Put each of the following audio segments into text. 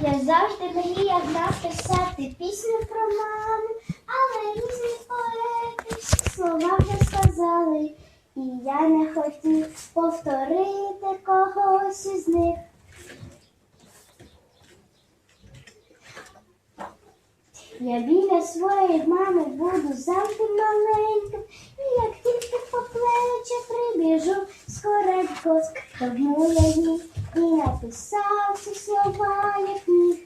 Я завжди мріяв написати пісню про маму, але різні поети всі слова вже сказали, і я не хотів повторити когось із них. Я біля своєї мами буду завжди маленьким, і як тільки по плече прибіжу скоренько, тому я їй і написав ці слова, як міг.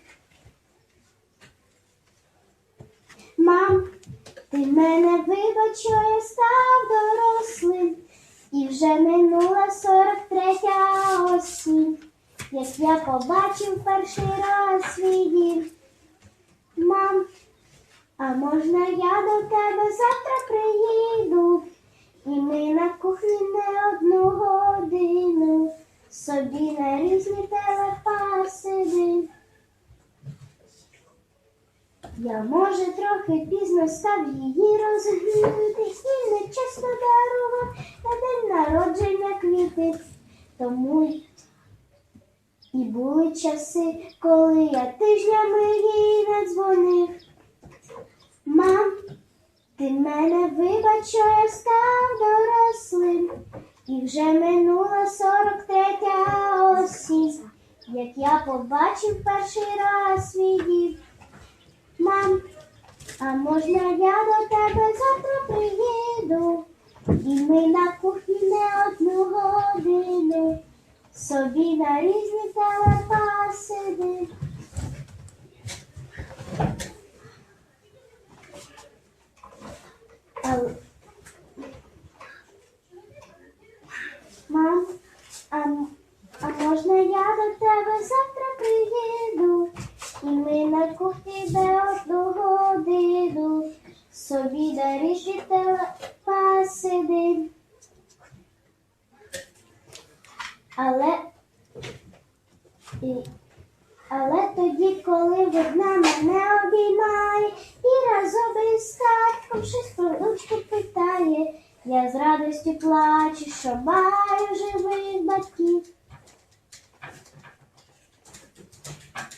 Мам, ти мене вибач, я став дорослим, і вже минула 43 осінь, як я побачив перший раз свій дім. Мам, а можна я до тебе завтра приїду? І ми на кухні не годину собі на різні телефа сидим. Я, може, трохи пізно став її розгріти, і нечесно дарував на день народження квіти. Тому і були часи, коли я тижнями їй не дзвонив. Мам, ти мене вибач, що я став дорослим, і вже минула 43 осінь, як я побачив перший раз свій дім. Мам, а можна я до тебе завтра приїду, і ми на кухні не одну годину собі на різні телефа сидим. Але- Мам, а, м- а можна я до тебе завтра приїду? І ми на кухні де одну годину собі різні телефа. Але, але тоді, коли одна мене обіймає і разом із татком щось про внучку питає, я з радістю плачу, що маю живих батьків.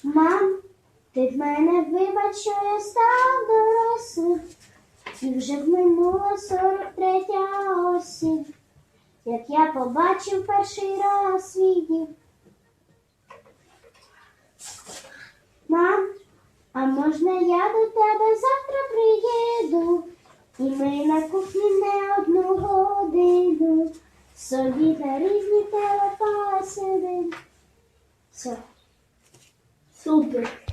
Мам, ти в мене вибач, що я став дорослим, і вже минула 43 осінь як я побачив перший раз свій дім. Мам, а можна я до тебе завтра приїду? І ми на кухні не одну годину собі на різні телефа сидим. Все. Супер.